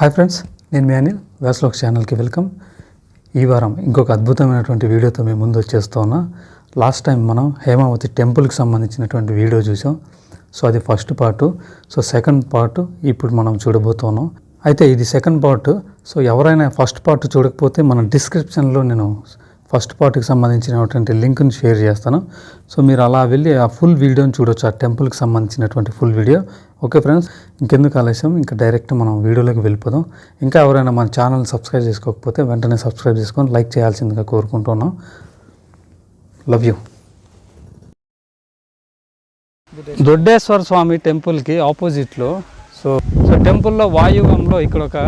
Hi friends నేను మీ అనిల్ వ్యాస్లోక్ ఛానల్కి welcome. ఈ వారం ఇంకొక అద్భుతమైనటువంటి వీడియోతో మేము ముందు వచ్చేస్తూ ఉన్నా. లాస్ట్ టైం మనం హేమావతి టెంపుల్కి సంబంధించినటువంటి వీడియో చూసాం. సో అది first part. So second part ఇప్పుడు మనం చూడబోతున్నాం. అయితే ఇది సెకండ్ పార్ట్. సో ఎవరైనా ఫస్ట్ పార్ట్ చూడకపోతే మన డిస్క్రిప్షన్లో నేను ఫస్ట్ పార్ట్కి సంబంధించినటువంటి లింక్ని షేర్ చేస్తాను. సో మీరు అలా వెళ్ళి ఆ ఫుల్ వీడియోని చూడొచ్చు. ఆ టెంపుల్కి సంబంధించినటువంటి ఫుల్ వీడియో. ఓకే ఫ్రెండ్స్ ఇంకెందుకు ఆలస్యం? ఇంకా డైరెక్ట్ మనం వీడియోలోకి వెళ్ళిపోదాం. ఇంకా ఎవరైనా మన ఛానల్ సబ్స్క్రైబ్ చేసుకోకపోతే వెంటనే సబ్స్క్రైబ్ చేసుకొని లైక్ చేయాల్సిందిగా కోరుకుంటున్నాం. లవ్ యూ దొడ్డేశ్వర స్వామి టెంపుల్కి ఆపోజిట్లో సో సో టెంపుల్లో వాయుగంలో ఇక్కడ ఒక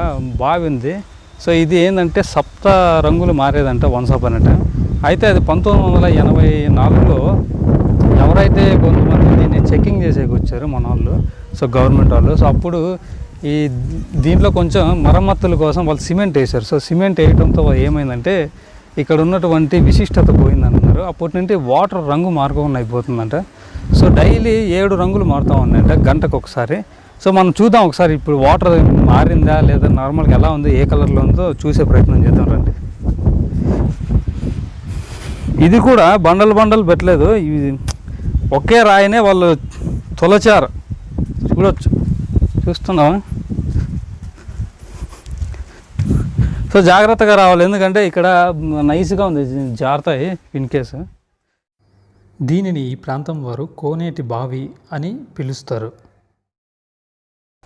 బావి ఉంది. సో ఇది ఏంటంటే సప్త రంగులు మారేదంట వన్స్ అప్ అనట అయితే అది పంతొమ్మిది వందల ఎనభై నాలుగులో ఎవరైతే కొంతమంది దీన్ని చెకింగ్ చేసేకి వచ్చారు మన వాళ్ళు సో గవర్నమెంట్ వాళ్ళు సో అప్పుడు ఈ దీంట్లో కొంచెం మరమ్మతుల కోసం వాళ్ళు సిమెంట్ వేశారు. సో సిమెంట్ వేయడంతో ఏమైందంటే ఇక్కడ ఉన్నటువంటి విశిష్టత పోయిందన్నారు. అప్పటి నుండి వాటర్ రంగు మార్గం అయిపోతుందంట. సో డైలీ ఏడు రంగులు మారుతూ ఉన్నాయంట గంటకు ఒకసారి సో మనం చూద్దాం ఒకసారి ఇప్పుడు వాటర్ మారిందా లేదా నార్మల్గా ఎలా ఉంది ఏ కలర్లో ఉందో చూసే ప్రయత్నం చేద్దాం రండి. ఇది కూడా బండలు బండలు పెట్టలేదు. ఇది ఒకే రాయినే వాళ్ళు తొలచారు. చూడొచ్చు. చూస్తున్నాం సో జాగ్రత్తగా రావాలి. ఎందుకంటే ఇక్కడ నైస్గా ఉంది. జారుతాయి ఇన్ కేసు. దీనిని ఈ ప్రాంతం వారు కోనేటి బావి అని పిలుస్తారు.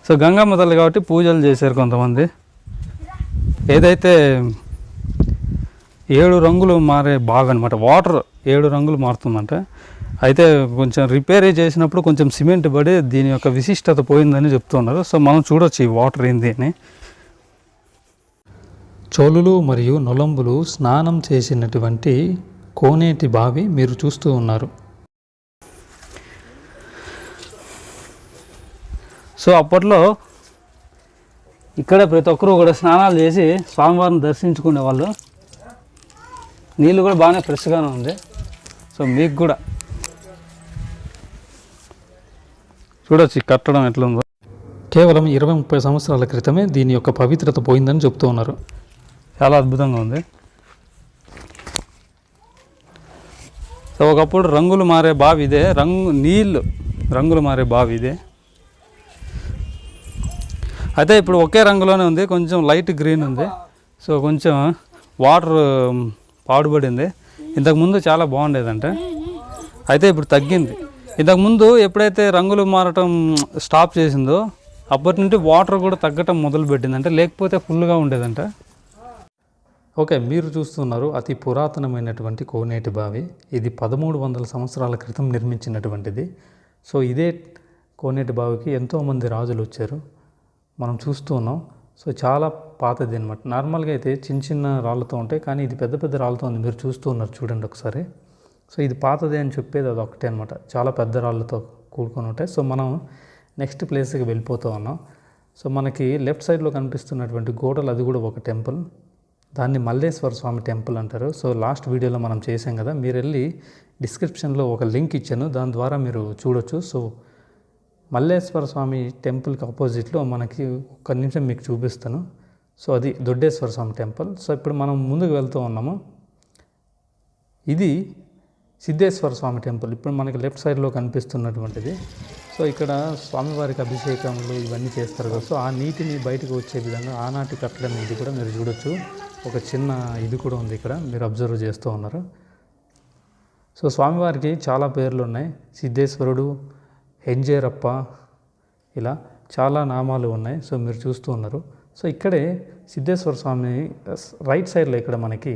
సో గంగమ్మ తల్లి కాబట్టి పూజలు చేశారు కొంతమంది. ఏదైతే ఏడు రంగులు మారే బాగా అనమాట వాటర్ ఏడు రంగులు మారుతుందంట. అయితే కొంచెం రిపేర్ చేసినప్పుడు కొంచెం సిమెంట్ పడి దీని యొక్క విశిష్టత పోయిందని చెప్తున్నారు. సో మనం చూడొచ్చు ఈ వాటర్ ఏంది అని. చోళులు మరియు నొలంబులు స్నానం చేసినటువంటి కోనేటి బావి మీరు చూస్తూ ఉన్నారు. సో అప్పట్లో ఇక్కడ ప్రతి ఒక్కరూ కూడా స్నానాలు చేసి స్వామివారిని దర్శించుకునే వాళ్ళు. నీళ్ళు కూడా బాగానే ఫ్రెష్గానే ఉంది. సో మీకు కూడా. చూడొచ్చు కట్టడం ఎట్లుందో. కేవలం ఇరవై ముప్పై సంవత్సరాల క్రితమే దీని యొక్క పవిత్రత పోయిందని చెప్తూ ఉన్నారు. చాలా అద్భుతంగా ఉంది. సో ఒకప్పుడు రంగులు మారే బావి ఇదే. రంగు నీళ్ళు రంగులు మారే బావి ఇదే. అయితే ఇప్పుడు ఒకే రంగులోనే ఉంది కొంచెం లైట్ గ్రీన్ ఉంది. సో కొంచెం వాటర్ um, పాడుపడింది ఇంతకుముందు చాలా బాగుండేదంట. అయితే ఇప్పుడు తగ్గింది. ఇంతకుముందు ఎప్పుడైతే రంగులు మారటం స్టాప్ చేసిందో అప్పటి నుండి వాటర్ కూడా తగ్గటం మొదలుపెట్టింది. అంటే లేకపోతే ఫుల్గా ఉండేదంట. ఓకే మీరు చూస్తున్నారు అతి పురాతనమైనటువంటి కోనేటి బావి. ఇది పదమూడు వందల సంవత్సరాల క్రితం నిర్మించినటువంటిది. సో ఇదే కోనేటి బావికి ఎంతోమంది రాజులు వచ్చారు. మనం చూస్తూ ఉన్నాం. సో చాలా పాతది అనమాట నార్మల్గా అయితే చిన్న చిన్న రాళ్ళతో ఉంటాయి. కానీ ఇది పెద్ద పెద్ద రాళ్ళతో ఉంది. మీరు చూస్తూ ఉన్నారు చూడండి ఒకసారి. సో ఇది పాతదే అని చెప్పేది అది ఒకటే అనమాట చాలా పెద్ద రాళ్ళతో కూడుకొని ఉంటాయి. సో మనం నెక్స్ట్ ప్లేస్కి వెళ్ళిపోతూ ఉన్నాం. సో మనకి లెఫ్ట్ సైడ్లో కనిపిస్తున్నటువంటి గోడలు అది కూడా ఒక టెంపుల్. దాన్ని మల్లేశ్వర స్వామి టెంపుల్ అంటారు. సో లాస్ట్ వీడియోలో మనం చేసాం కదా. మీరు వెళ్ళి డిస్క్రిప్షన్లో ఒక లింక్ ఇచ్చాను. దాని ద్వారా మీరు చూడొచ్చు. సో మల్లేశ్వర స్వామి టెంపుల్కి ఆపోజిట్లో మనకి ఒక్క నిమిషం మీకు చూపిస్తాను. సో అది దొడ్డేశ్వర స్వామి టెంపుల్. సో ఇప్పుడు మనం ముందుకు వెళ్తూ ఉన్నాము. ఇది సిద్ధేశ్వర స్వామి టెంపుల్. ఇప్పుడు మనకి లెఫ్ట్ సైడ్లో కనిపిస్తున్నటువంటిది. సో ఇక్కడ స్వామివారికి అభిషేకములు ఇవన్నీ చేస్తారు కదా. సో ఆ నీటిని బయటకు వచ్చే విధంగా ఆనాటి కట్టడం ఇది కూడా మీరు చూడొచ్చు. ఒక చిన్న ఇది కూడా ఉంది ఇక్కడ. మీరు అబ్జర్వ్ చేస్తూ ఉన్నారు. సో స్వామివారికి చాలా పేర్లు ఉన్నాయి. సిద్ధేశ్వరుడు హెంజేరప్ప ఇలా చాలా నామాలు ఉన్నాయి. సో మీరు చూస్తూ ఉన్నారు. సో ఇక్కడే సిద్ధేశ్వర స్వామి రైట్ సైడ్లో ఇక్కడ మనకి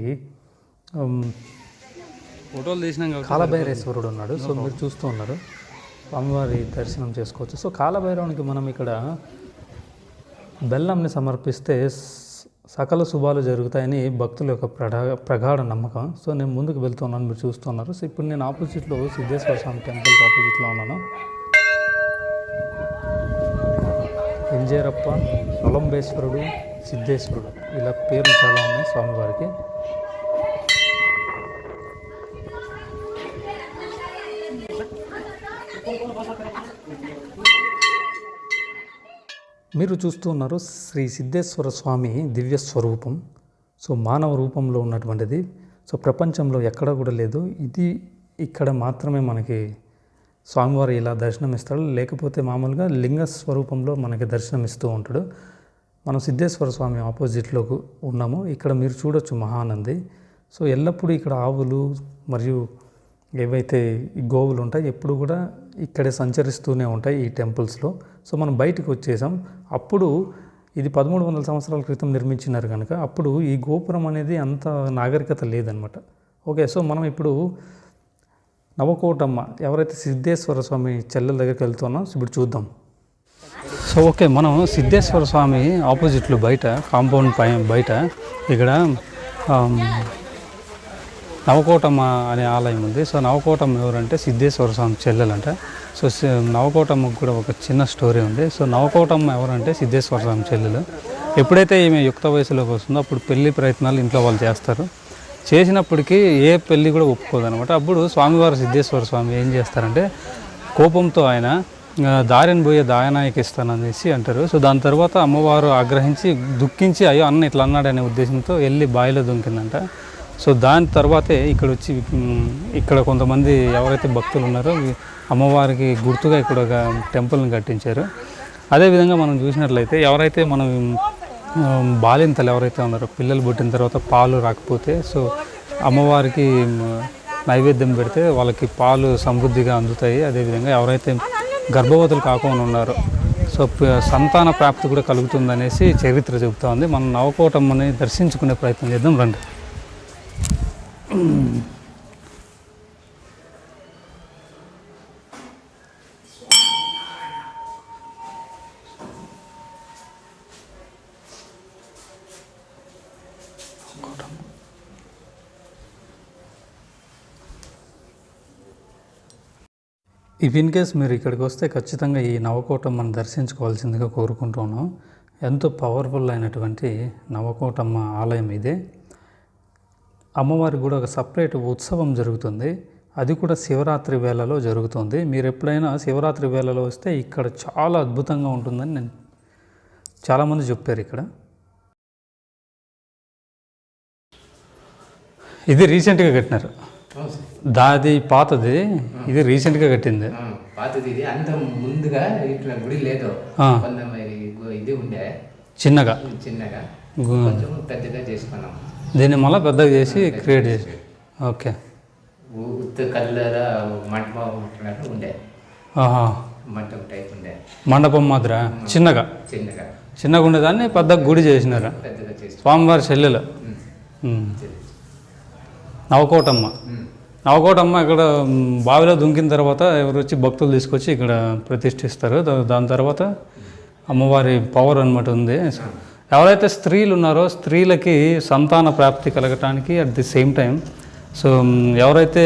ఫోటోలు తీసినాం కాలభైరేశ్వరుడు ఉన్నాడు. సో మీరు చూస్తూ ఉన్నారు. స్వామివారి దర్శనం చేసుకోవచ్చు. సో కాలభైరవునికి మనం ఇక్కడ బెల్లంని సమర్పిస్తే సకల శుభాలు జరుగుతాయని భక్తుల యొక్క ప్రగా ప్రగాఢ నమ్మకం. సో నేను ముందుకు వెళ్తున్నాను మీరు చూస్తున్నారు సో ఇప్పుడు నేను ఆపోజిట్లో సిద్ధేశ్వర స్వామి టెంపుల్కి ఆపోజిట్లో ఉన్నాను. బంజేరప్ప నొలంబేశ్వరుడు సిద్ధేశ్వరుడు. ఇలా పేర్లు చాలా ఉన్నాయి స్వామివారికి. మీరు చూస్తూ ఉన్నారు శ్రీ సిద్ధేశ్వర స్వామి దివ్య స్వరూపం. సో మానవ రూపంలో ఉన్నటువంటిది. సో ప్రపంచంలో ఎక్కడ కూడా లేదు. ఇది ఇక్కడ మాత్రమే మనకి స్వామివారు ఇలా దర్శనం ఇస్తాడు లేకపోతే మామూలుగా లింగ స్వరూపంలో మనకి దర్శనం ఇస్తూ ఉంటాడు. మనం సిద్ధేశ్వర స్వామి ఆపోజిట్లో ఉన్నాము. ఇక్కడ మీరు చూడొచ్చు మహానంది. సో ఎల్లప్పుడూ ఇక్కడ ఆవులు మరియు ఏవైతే ఈ గోవులు ఉంటాయి ఎప్పుడు కూడా ఇక్కడే సంచరిస్తూనే ఉంటాయి ఈ టెంపుల్స్లో. సో మనం బయటకు వచ్చేసాం. అప్పుడు ఇది పదమూడు వందల సంవత్సరాల క్రితం నిర్మించినారు కనుక అప్పుడు ఈ గోపురం అనేది అంత నాగరికత లేదనమాట. ఓకే సో మనం ఇప్పుడు నవకోటమ్మ ఎవరైతే సిద్ధేశ్వర స్వామి చెల్లెల దగ్గరికి వెళ్తున్నాం ఇప్పుడు చూద్దాం. సో ఓకే మనం సిద్ధేశ్వర స్వామి ఆపోజిట్లో బయట కాంపౌండ్ పై బయట ఇక్కడ నవకోటమ్మ అనే ఆలయం ఉంది. సో నవకోటమ్మ ఎవరంటే సిద్ధేశ్వర స్వామి చెల్లెలంట. సో నవకోటమ్మకు కూడా ఒక చిన్న స్టోరీ ఉంది. సో నవకోటమ్మ ఎవరంటే సిద్ధేశ్వర స్వామి చెల్లెలు. ఎప్పుడైతే ఈమె యుక్త వయసులోకి వస్తుందో అప్పుడు పెళ్ళి ప్రయత్నాలు ఇంట్లో వాళ్ళు చేస్తారు. చేసినప్పటికీ ఏ పెళ్ళి కూడా ఒప్పుకోదనమాట అప్పుడు స్వామివారు సిద్ధేశ్వర స్వామి ఏం చేస్తారంటే కోపంతో ఆయన దారిని పోయే దాయనాయకి ఇస్తాననేసి అంటారు. సో దాని తర్వాత అమ్మవారు ఆగ్రహించి దుఃఖించి అయ్యో అన్న ఇట్లా అన్నాడనే ఉద్దేశంతో వెళ్ళి బావిలో దుంకిందంట. సో దాని తర్వాతే ఇక్కడ వచ్చి ఇక్కడ కొంతమంది ఎవరైతే భక్తులు ఉన్నారో అమ్మవారికి గుర్తుగా ఇక్కడ ఒక టెంపుల్ని కట్టించారు. అదేవిధంగా మనం చూసినట్లయితే ఎవరైతే మనం బాలింతలు ఎవరైతే ఉన్నారో పిల్లలు పుట్టిన తర్వాత పాలు రాకపోతే సో అమ్మవారికి నైవేద్యం పెడితే వాళ్ళకి పాలు సమృద్ధిగా అందుతాయి. అదేవిధంగా ఎవరైతే గర్భవతులు కాకుండా ఉన్నారో సో సంతాన ప్రాప్తి కూడా కలుగుతుందనేసి చరిత్ర చెబుతా ఉంది. మనం నవకోటమ్మని దర్శించుకునే ప్రయత్నం చేద్దాం. రండి. ఇఫ్ ఇన్ కేస్ మీరు ఇక్కడికి వస్తే ఖచ్చితంగా ఈ నవకోటమ్మను దర్శించుకోవాల్సిందిగా కోరుకుంటున్నాం. ఎంతో పవర్ఫుల్ అయినటువంటి నవకోటమ్మ ఆలయం ఇది. అమ్మవారికి కూడా ఒక సపరేట్ ఉత్సవం జరుగుతుంది. అది కూడా శివరాత్రి వేళలో జరుగుతుంది. మీరు ఎప్పుడైనా శివరాత్రి వేళలో వస్తే ఇక్కడ చాలా అద్భుతంగా ఉంటుందని నేను చాలామంది చెప్పారు ఇక్కడ. ఇది రీసెంట్గా కట్టినారు. దాది పాతది ఇది రీసెంట్గా కట్టింది. పాతది ఇది. అంత ముందుగా ఇట్లా గుడి లేదు. ఇది ఉండే. చిన్నగా. చిన్నగా. కొంచెం పెద్దగా చేసుకున్నాం. దీన్ని మళ్ళీ పెద్దగా చేసి క్రియేట్ చేసి ఓకే. ఉత్త కల్లర మంటపం ఉంటున్నట్టు ఉండే. ఆహా. మంటపం టైప్ ఉండే. మండపం మాదిర? చిన్నగా? చిన్నగా. చిన్నగా ఉండేదాన్ని పెద్ద గుడి చేసినారు? పెద్దగా చేసి స్వామివారి చెల్లెలు. నవకోటమ్మ. నవకోటమ్మ ఇక్కడ బావిలో దుంకిన తర్వాత ఎవరు వచ్చి భక్తులు తీసుకొచ్చి ఇక్కడ ప్రతిష్ఠిస్తారు. దాని తర్వాత అమ్మవారి పవర్ అనమాట ఉంది. ఎవరైతే స్త్రీలు ఉన్నారో స్త్రీలకి సంతాన ప్రాప్తి కలగటానికి at the same time so ఎవరైతే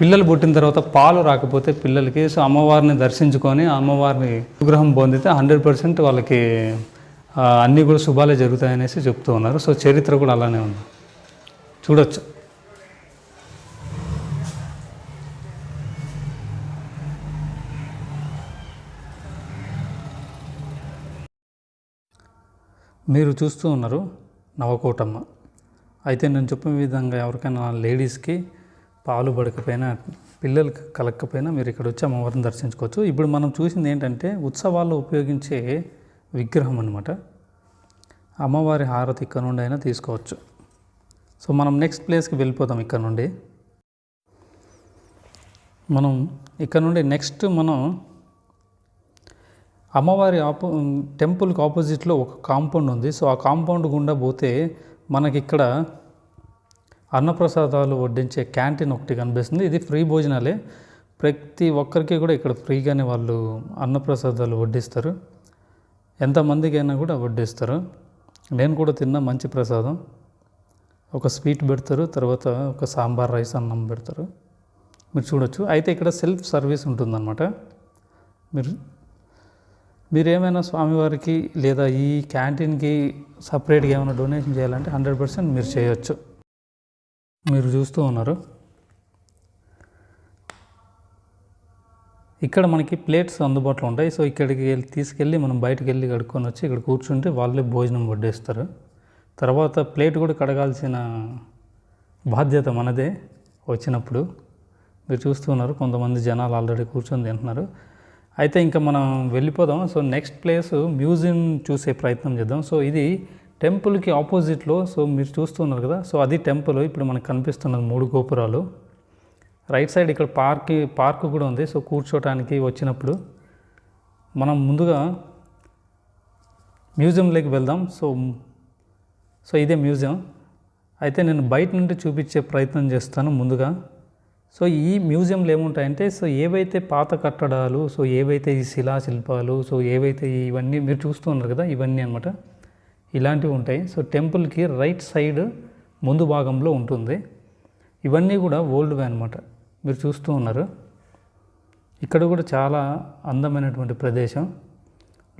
పిల్లలు పుట్టిన తర్వాత పాలు రాకపోతే పిల్లలకి సో అమ్మవారిని దర్శించుకొని అమ్మవారిని అనుగ్రహం పొందితే హండ్రెడ్ పర్సెంట్ వాళ్ళకి అన్నీ కూడా శుభాలే జరుగుతాయనేసి చెప్తూ ఉన్నారు. సో చరిత్ర కూడా అలానే ఉంది. చూడొచ్చు. మీరు చూస్తూ ఉన్నారు నవకోటమ్మ. అయితే నేను చెప్పిన విధంగా ఎవరికైనా లేడీస్కి పాలు పడకపోయినా పిల్లలకి కలగకపోయినా మీరు ఇక్కడ వచ్చి అమ్మవారిని దర్శించుకోవచ్చు. ఇప్పుడు మనం చూసింది ఏంటంటే ఉత్సవాల్లో ఉపయోగించే విగ్రహం అనమాట అమ్మవారి హారతి ఇక్కడ నుండి అయినా తీసుకోవచ్చు. సో మనం నెక్స్ట్ ప్లేస్కి వెళ్ళిపోతాం ఇక్కడ నుండి. మనం ఇక్కడ నుండి నెక్స్ట్ మనం అమ్మవారి ఆపో టెంపుల్కి ఆపోజిట్లో ఒక కాంపౌండ్ ఉంది. సో ఆ కాంపౌండ్ గుండా పోతే మనకి ఇక్కడ అన్నప్రసాదాలు వడ్డించే క్యాంటీన్ ఒకటి కనిపిస్తుంది. ఇది ఫ్రీ భోజనాలే. ప్రతి ఒక్కరికి కూడా ఇక్కడ ఫ్రీగానే వాళ్ళు అన్నప్రసాదాలు వడ్డిస్తారు. ఎంతమందికైనా కూడా వడ్డిస్తారు. నేను కూడా తిన్న మంచి ప్రసాదం. ఒక స్వీట్ పెడతారు తర్వాత ఒక సాంబార్ రైస్ అన్నం పెడతారు. మీరు చూడొచ్చు. అయితే ఇక్కడ సెల్ఫ్ సర్వీస్ ఉంటుందన్నమాట. మీరు మీరు ఏమైనా స్వామివారికి లేదా ఈ క్యాంటీన్కి సపరేట్గా ఏమైనా డొనేషన్ చేయాలంటే హండ్రెడ్ పర్సెంట్ మీరు చేయొచ్చు. మీరు చూస్తూ ఉన్నారు. ఇక్కడ మనకి ప్లేట్స్ అందుబాటులో ఉంటాయి. సో ఇక్కడికి వెళ్ళి తీసుకెళ్ళి మనం బయటకు వెళ్ళి కడుక్కొని వచ్చి ఇక్కడ కూర్చుంటే వాళ్ళే భోజనం వడ్డేస్తారు. తర్వాత ప్లేట్ కూడా కడగాల్సిన బాధ్యత మనదే వచ్చినప్పుడు. మీరు చూస్తున్నారు కొంతమంది జనాలు ఆల్రెడీ కూర్చొని తింటున్నారు. అయితే ఇంకా మనం వెళ్ళిపోదాం. సో నెక్స్ట్ ప్లేస్ మ్యూజియం చూసే ప్రయత్నం చేద్దాం. సో ఇది టెంపుల్కి ఆపోజిట్లో సో మీరు చూస్తున్నారు కదా. సో అది టెంపుల్. ఇప్పుడు మనకు కనిపిస్తున్నది మూడు గోపురాలు. రైట్ సైడ్ ఇక్కడ పార్క్ పార్క్ కూడా ఉంది. సో కూర్చోటానికి వచ్చినప్పుడు మనం ముందుగా మ్యూజియంలోకి వెళ్దాం. సో సో ఇదే మ్యూజియం. అయితే నేను బయట నుండి చూపించే ప్రయత్నం చేస్తాను ముందుగా. సో ఈ మ్యూజియంలో ఏముంటాయంటే సో ఏవైతే పాత కట్టడాలు సో ఏవైతే ఈ శిలా శిల్పాలు సో ఏవైతే ఇవన్నీ మీరు చూస్తూ ఉన్నారు కదా ఇవన్నీ అనమాట ఇలాంటివి ఉంటాయి. సో టెంపుల్కి రైట్ సైడ్ ముందు భాగంలో ఉంటుంది. ఇవన్నీ కూడా ఓల్డ్వే అనమాట మీరు చూస్తూ ఉన్నారు. ఇక్కడ కూడా చాలా అందమైనటువంటి ప్రదేశం.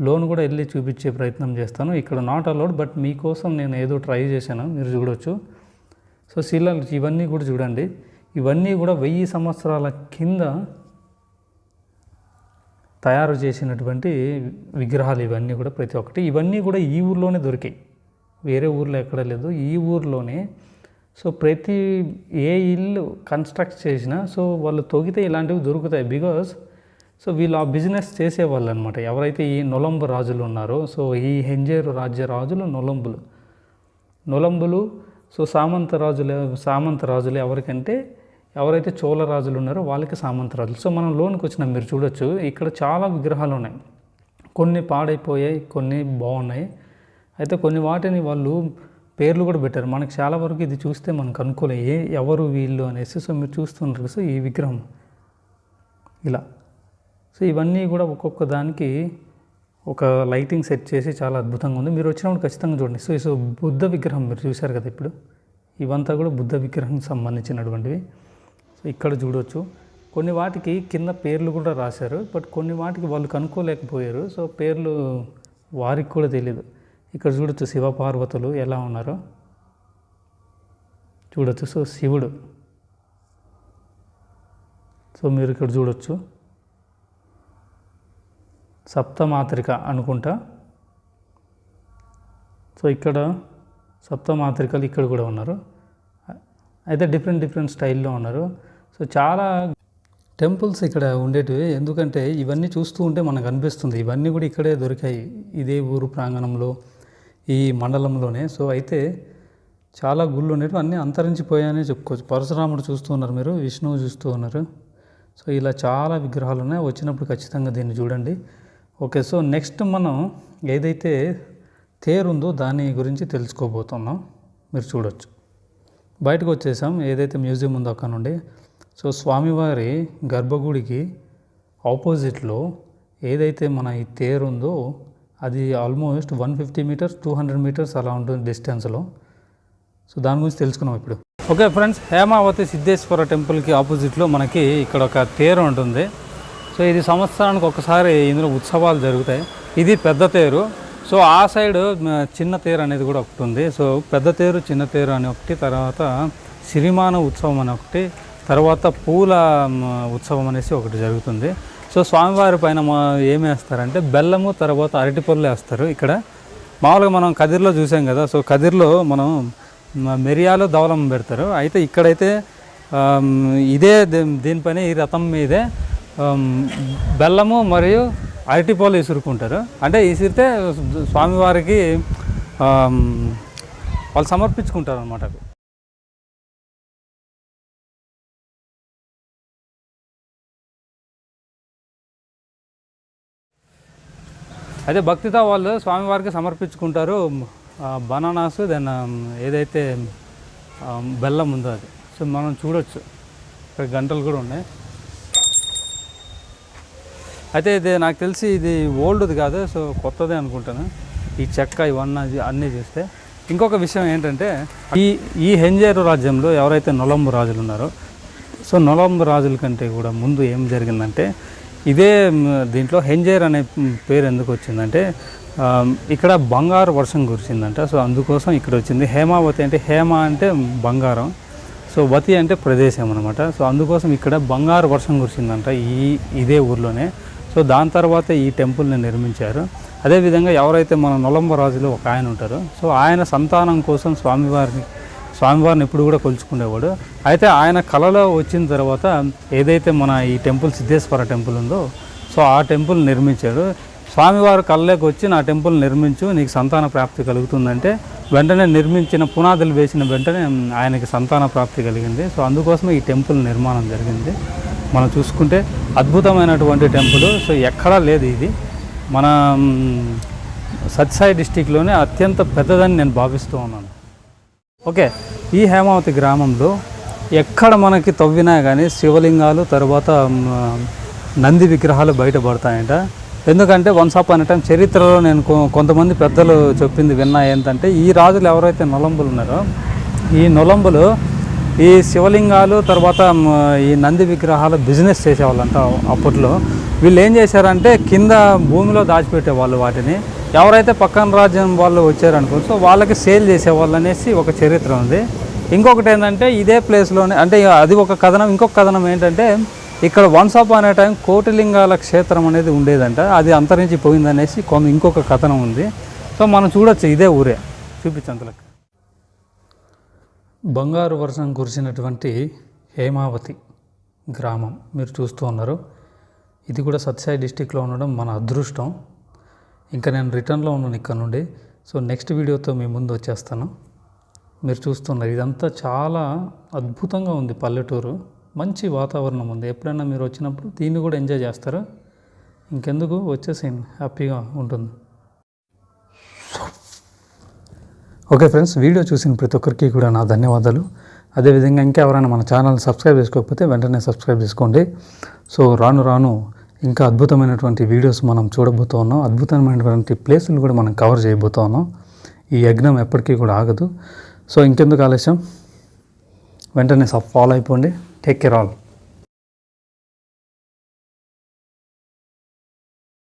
లోన్ కూడా వెళ్ళి చూపించే ప్రయత్నం చేస్తాను. ఇక్కడ నాట్ అలౌడ్ బట్ మీకోసం నేను ఏదో ట్రై చేశాను. మీరు చూడొచ్చు. సో శిలలు ఇవన్నీ కూడా చూడండి. ఇవన్నీ కూడా వెయ్యి సంవత్సరాల కింద తయారు చేసినటువంటి విగ్రహాలు ఇవన్నీ కూడా ప్రతి ఒక్కటి. ఇవన్నీ కూడా ఈ ఊర్లోనే దొరికాయి. వేరే ఊర్లో ఎక్కడ లేదు. ఈ ఊర్లోనే. సో ప్రతి ఏ ఇల్లు కన్స్ట్రక్ట్ చేసినా సో వాళ్ళు తొగితే ఇలాంటివి దొరుకుతాయి. బికాస్ సో వీళ్ళు ఆ బిజినెస్ చేసేవాళ్ళు అనమాట ఎవరైతే ఈ నొలంబు రాజులు ఉన్నారో సో ఈ హెంజేరు రాజ్య రాజులు నొలంబులు. నొలంబులు సో సామంత రాజులు సామంత రాజులు ఎవరికంటే ఎవరైతే చోళ రాజులు ఉన్నారో వాళ్ళకి సామంత రాజులు. సో మనం లోనికి వచ్చిన మీరు చూడొచ్చు. ఇక్కడ చాలా విగ్రహాలు ఉన్నాయి. కొన్ని పాడైపోయాయి కొన్ని బాగున్నాయి. అయితే కొన్ని వాటిని వాళ్ళు పేర్లు కూడా పెట్టారు. మనకు చాలా వరకు ఇది చూస్తే మనకు అనుకోలే. ఎవరు వీళ్ళు అనేసి సో మీరు చూస్తున్నారు సో ఈ విగ్రహం. ఇలా. సో ఇవన్నీ కూడా ఒక్కొక్క దానికి ఒక లైటింగ్ సెట్ చేసి చాలా అద్భుతంగా ఉంది. మీరు వచ్చినప్పుడు ఖచ్చితంగా చూడండి. సో సో బుద్ధ విగ్రహం మీరు చూశారు కదా ఇప్పుడు? ఇవంతా కూడా బుద్ధ విగ్రహం సంబంధించినటువంటివి. సో ఇక్కడ చూడవచ్చు కొన్ని వాటికి కింద పేర్లు కూడా రాశారు. బట్ కొన్ని వాటికి వాళ్ళు కనుక్కోలేకపోయారు. సో పేర్లు వారికి కూడా తెలియదు ఇక్కడ చూడొచ్చు శివపార్వతులు ఎలా ఉన్నారో. చూడొచ్చు. సో శివుడు. సో మీరు ఇక్కడ చూడొచ్చు. సప్తమాత్రిక అనుకుంటా. సో ఇక్కడ సప్తమాత్రికలు ఇక్కడ కూడా ఉన్నారు. అయితే డిఫరెంట్ డిఫరెంట్ స్టైల్లో ఉన్నారు. సో చాలా టెంపుల్స్ ఇక్కడ ఉండేటివి. ఎందుకంటే ఇవన్నీ చూస్తూ ఉంటే మనకు అనిపిస్తుంది. ఇవన్నీ కూడా ఇక్కడే దొరికాయి. ఇదే ఊరు ప్రాంగణంలో ఈ మండలంలోనే. సో అయితే చాలా గుళ్ళు ఉండేవి అన్నీ అంతరించిపోయాయని చెప్పుకోవచ్చు. పరశురాముడు చూస్తూ ఉన్నారు మీరు. విష్ణువు చూస్తూ ఉన్నారు. సో ఇలా చాలా విగ్రహాలు ఉన్నాయి. వచ్చినప్పుడు ఖచ్చితంగా దీన్ని చూడండి. ఓకే సో నెక్స్ట్ మనం ఏదైతే తేరు ఉందో దాని గురించి తెలుసుకోబోతున్నాం. మీరు చూడొచ్చు. బయటకు వచ్చేసాం ఏదైతే మ్యూజియం ఉందో అక్కడ నుండి. సో స్వామివారి గర్భగుడికి ఆపోజిట్లో ఏదైతే మన ఈ తేరు ఉందో అది almost one fifty meters two hundred meters అలా ఉంటుంది డిస్టెన్స్లో. సో దాని గురించి తెలుసుకున్నాం ఇప్పుడు. ఓకే ఫ్రెండ్స్ హేమావతి సిద్ధేశ్వర టెంపుల్కి ఆపోజిట్లో మనకి ఇక్కడ ఒక తేరు ఉంటుంది. సో ఇది సంవత్సరానికి ఒకసారి ఇందులో ఉత్సవాలు జరుగుతాయి. ఇది పెద్ద తేరు. సో ఆ సైడ్ చిన్న తేరు అనేది కూడా ఒకటి ఉంది. సో పెద్ద తేరు చిన్న తేరు అని ఒకటి తర్వాత సిరిమాన ఉత్సవం అని ఒకటి తర్వాత పూల ఉత్సవం అనేసి ఒకటి జరుగుతుంది. సో స్వామివారి పైన మా ఏం వేస్తారంటే బెల్లము తర్వాత అరటిపళ్ళు వేస్తారు ఇక్కడ. మామూలుగా మనం కదిర్లో చూసాం కదా సో కదిర్లో మనం మిరియాలు దవలం పెడతారు. అయితే ఇక్కడైతే ఇదే దీనిపైన ఈ రథం మీదే బెల్లము మరియు అరటిపళ్ళు ఇసురుకుంటారు. అంటే ఇసిరితే స్వామివారికి వాళ్ళు సమర్పించుకుంటారు అనమాట అయితే భక్తితో వాళ్ళు స్వామివారికి సమర్పించుకుంటారు. బనానాస్ దెన్ ఏదైతే బెల్లం ఉందో అది. సో మనం చూడొచ్చు. ఇక్కడ గంటలు కూడా ఉన్నాయి. అయితే ఇది నాకు తెలిసి ఇది ఓల్డ్ది కాదు సో కొత్తదే అనుకుంటాను. ఈ చెక్క ఇవన్నీ అన్నీ చూస్తే. ఇంకొక విషయం ఏంటంటే ఈ ఈ హెంజేరు రాజ్యంలో ఎవరైతే నొలంబు రాజులు ఉన్నారో సో నొలంబు రాజుల కంటే కూడా ముందు ఏం జరిగిందంటే ఇదే దీంట్లో హెంజేర్ అనే పేరు ఎందుకు వచ్చిందంటే ఇక్కడ బంగారు వర్షం కురిసిందంట. సో అందుకోసం ఇక్కడ వచ్చింది. హేమావతి అంటే హేమ అంటే బంగారం. సో వతి అంటే ప్రదేశం అనమాట సో అందుకోసం ఇక్కడ బంగారు వర్షం కురిసిందంట ఈ ఇదే ఊర్లోనే. సో దాని తర్వాత ఈ టెంపుల్ని నిర్మించారు. అదేవిధంగా ఎవరైతే మన నొలంబ రాజులు ఒక ఆయన ఉంటారో సో ఆయన సంతానం కోసం స్వామివారిని స్వామివారిని ఎప్పుడు కూడా కొలుచుకునేవాడు. అయితే ఆయన కళలో వచ్చిన తర్వాత ఏదైతే మన ఈ టెంపుల్ సిద్ధేశ్వర టెంపుల్ ఉందో సో ఆ టెంపుల్ నిర్మించాడు. స్వామివారు కళ్ళలోకి వచ్చి నా టెంపుల్ నిర్మించు నీకు సంతాన ప్రాప్తి కలుగుతుందంటే వెంటనే నిర్మించిన పునాదులు వేసిన వెంటనే ఆయనకి సంతాన ప్రాప్తి కలిగింది. సో అందుకోసమే ఈ టెంపుల్ నిర్మాణం జరిగింది. మనం చూసుకుంటే అద్భుతమైనటువంటి టెంపుల్. సో ఎక్కడా లేదు ఇది. మన సత్సాయి డిస్టిక్లోనే అత్యంత పెద్దదని నేను భావిస్తూ ఉన్నాను. ఓకే ఈ హేమావతి గ్రామంలో ఎక్కడ మనకి తవ్వినా కానీ శివలింగాలు తర్వాత నంది విగ్రహాలు బయటపడతాయంట. ఎందుకంటే వన్స్ అప్ అనే టైం చరిత్రలో నేను కొ- కొంతమంది పెద్దలు చెప్పింది విన్నా ఏంటంటే ఈ రాజులు ఎవరైతే నొలంబులు ఉన్నారో ఈ నొలంబులు ఈ శివలింగాలు తర్వాత ఈ నంది విగ్రహాలు బిజినెస్ చేసేవాళ్ళంట అప్పట్లో. వీళ్ళు ఏం చేశారంటే కింద భూమిలో దాచిపెట్టేవాళ్ళు వాటిని. ఎవరైతే పక్కన రాజ్యం వాళ్ళు వచ్చారనుకో సో వాళ్ళకి సేల్ చేసేవాళ్ళు అనేసి ఒక చరిత్ర ఉంది. ఇంకొకటి ఏంటంటే ఇదే ప్లేస్లోనే అంటే అది ఒక కథనం ఇంకొక కథనం ఏంటంటే ఇక్కడ వన్స్ అప్ అనే టైం కోటిలింగాల క్షేత్రం అనేది ఉండేదంట. అది అంతరించి పోయిందనేసి కొంత ఇంకొక కథనం ఉంది. సో మనం చూడొచ్చు ఇదే ఊరే. చూపించంతలకు బంగారు వర్షం కురిసినటువంటి హేమావతి గ్రామం. మీరు చూస్తూ ఉన్నారు. ఇది కూడా సత్సాయి డిస్టిక్లో ఉండడం మన అదృష్టం. ఇంకా నేను రిటర్న్లో ఉన్నాను ఇక్కడ నుండి. సో నెక్స్ట్ వీడియోతో మీ ముందు వచ్చేస్తాను. మీరు చూస్తున్నారు. ఇదంతా చాలా అద్భుతంగా ఉంది పల్లెటూరు. మంచి వాతావరణం ఉంది. ఎప్పుడైనా మీరు వచ్చినప్పుడు దీన్ని కూడా ఎంజాయ్ చేస్తారు? ఇంకెందుకు? వచ్చేసేయండి. హ్యాపీగా ఉంటుంది. ఓకే ఫ్రెండ్స్ వీడియో చూసిన ప్రతి ఒక్కరికి కూడా నా ధన్యవాదాలు. అదేవిధంగా ఇంకా ఎవరైనా మన ఛానల్ సబ్స్క్రైబ్ చేసుకోకపోతే వెంటనే సబ్స్క్రైబ్ చేసుకోండి. సో రాను రాను ఇంకా అద్భుతమైనటువంటి వీడియోస్ మనం చూడబోతూ ఉన్నాం. అద్భుతమైనటువంటి ప్లేసులు కూడా మనం కవర్ చేయబోతూ ఉన్నాం. ఈ యజ్ఞం ఎప్పటికీ కూడా ఆగదు. సో ఇంకెందుకు ఆలస్యం? వెంటనే సబ్ ఫాలో అయిపోండి. Take care all